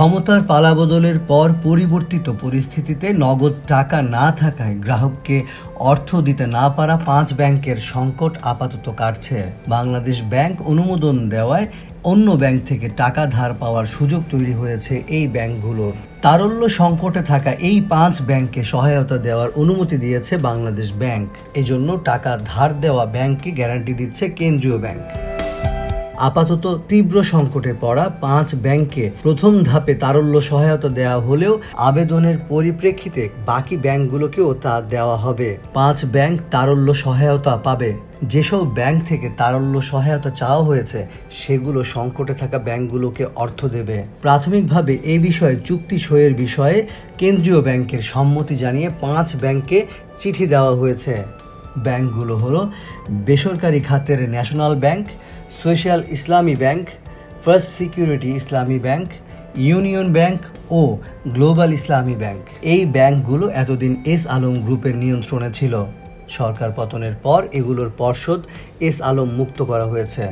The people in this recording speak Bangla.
ক্ষমতার পালাবদলের পর পরিবর্তিত পরিস্থিতিতে নগদ টাকা না থাকায় গ্রাহককে অর্থ দিতে না পারা পাঁচ ব্যাংকের সংকট আপাতত কাটছে। বাংলাদেশ ব্যাংক অনুমোদন দেওয়ায় অন্য ব্যাংক থেকে টাকা ধার পাওয়ার সুযোগ তৈরি হয়েছে এই ব্যাংকগুলোর। তারল্য সংকটে থাকা এই পাঁচ ব্যাংককে সহায়তা দেওয়ার অনুমতি দিয়েছে বাংলাদেশ ব্যাংক। এজন্য টাকা ধার দেওয়া ব্যাংককে গ্যারান্টি দিচ্ছে কেন্দ্রীয় ব্যাংক। আপাতত তীব্র সংকটে পড়া পাঁচ ব্যাংকে প্রথম ধাপে তারল্য সহায়তা দেওয়া হলেও আবেদনের পরিপ্রেক্ষিতে বাকি ব্যাংকগুলোকেও তা দেওয়া হবে। পাঁচ ব্যাংক তারল্য সহায়তা পাবে। যেসব ব্যাংক থেকে তারল্য সহায়তা চাওয়া হয়েছে, সেগুলো সংকটে থাকা ব্যাংকগুলোকে অর্থ দেবে। প্রাথমিকভাবে এ বিষয়ে চুক্তি সইয়ের বিষয়ে কেন্দ্রীয় ব্যাংকের সম্মতি জানিয়ে পাঁচ ব্যাংকে চিঠি দেওয়া হয়েছে। ব্যাংকগুলো হলো বেসরকারি খাতের National Bank Social Islami Bank First Security Islami Bank Union Bank ও গ্লোবাল ইসলামী ব্যাংক এই ব্যাংকগুলো এতদিন এস আলম গ্রুপের নিয়ন্ত্রণে ছিল। সরকার পতনের পর এগুলোর পর্ষদ এস আলম মুক্ত করা হয়েছে।